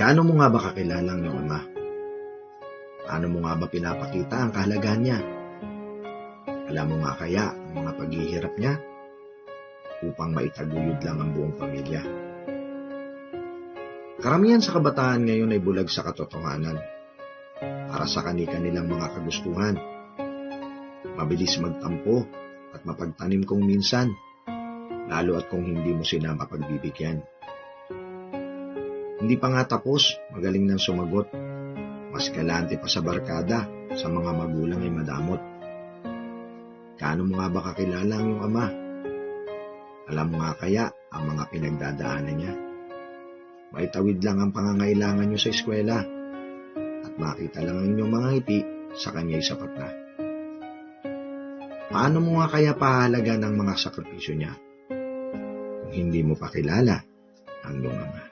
Gaano mo nga ba kakilala ang iyong ama? Paano mo nga ba pinapakita ang kahalagahan niya? Alam mo nga kaya ang mga paghihirap niya upang maitaguyod lang ang buong pamilya. Karamihan sa kabataan ngayon ay bulag sa katotohanan para sa kani-kanilang mga kagustuhan. Mabilis magtampo at mapagtanim kung minsan, lalo at kung hindi mo sila mapagbibigyan. Hindi pa nga tapos, magaling nang sumagot. Mas galante pa sa barkada, sa mga magulang ay madamot. Kaano mo nga ba kakilala ang iyong ama? Alam mo nga kaya ang mga pinagdadaanan niya? Maitawid lang ang pangangailangan niyo sa eskwela at makita lang ang inyong mga ngiti sa kanya'y sapat na. Paano mo nga kaya pahalaga ng mga sakripisyo niya hindi mo pa kilala ang lumama.